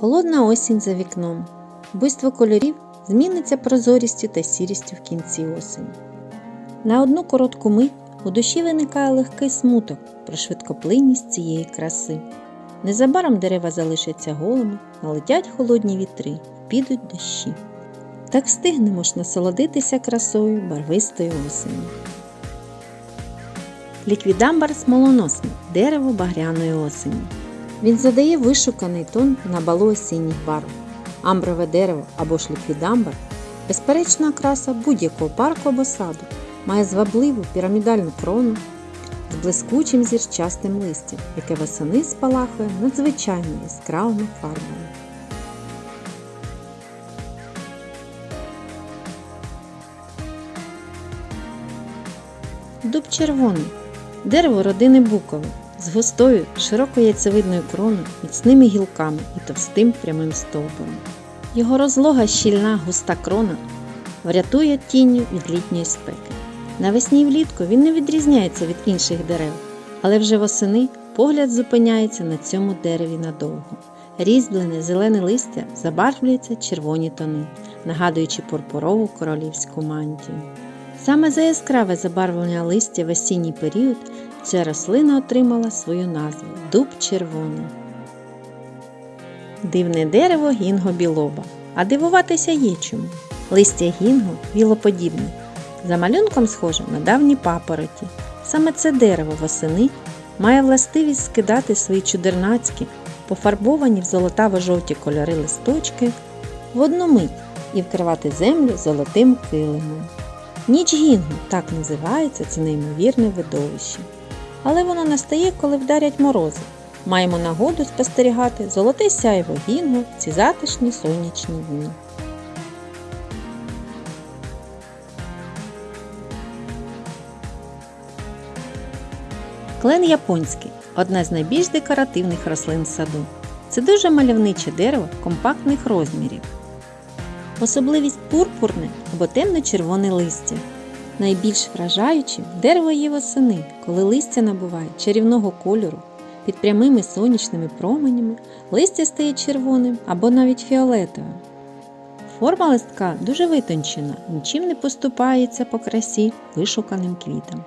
Холодна осінь за вікном. Буйство кольорів зміниться прозорістю та сірістю в кінці осені. На одну коротку мить у душі виникає легкий смуток про швидкоплинність цієї краси. Незабаром дерева залишаться голими, налетять холодні вітри, підуть дощі. Так встигнемо ж насолодитися красою барвистої осені. Ліквідамбар смолоносний дерево багряної осені. Він задає вишуканий тон на балу осінніх барв. Амброве дерево або ж ліквідамбар безперечна окраса будь-якого парку або саду, має звабливу пірамідальну крону з блискучим зірчастим листям, яке восени спалахує надзвичайно яскравими фарбами. Дуб червоний дерево родини букови з густою, широкою яйцевидною кроною, міцними гілками і товстим прямим стовбуром. Його розлога щільна густа крона врятує тінню від літньої спеки. Навесні і влітку він не відрізняється від інших дерев, але вже восени погляд зупиняється на цьому дереві надовго. Різьблене зелене листя забарвлюється червоні тони, нагадуючи пурпурову королівську мантію. Саме за яскраве забарвлення листя в осінній період ця рослина отримала свою назву дуб червоний. Дивне дерево гінго білоба. А дивуватися є чому. Листя гінго вілоподібне. За малюнком схоже на давні папороті. Саме це дерево восени має властивість скидати свої чудернацькі, пофарбовані в золотаво-жовті кольори листочки в одну мить і вкривати землю золотим килимом. Ніч гінгу так називається це неймовірне видовище. Але воно настає, коли вдарять морози. Маємо нагоду спостерігати золоте сяйво гінгу в ці затишні сонячні дні. Клен японський одна з найбільш декоративних рослин в саду. Це дуже мальовниче дерево компактних розмірів. Особливість пурпурне або темно-червоне листя. Найбільш вражаючим дерево є восени, коли листя набуває чарівного кольору. Під прямими сонячними променями листя стає червоним або навіть фіолетовим. Форма листка дуже витончена, нічим не поступається по красі вишуканим квітам.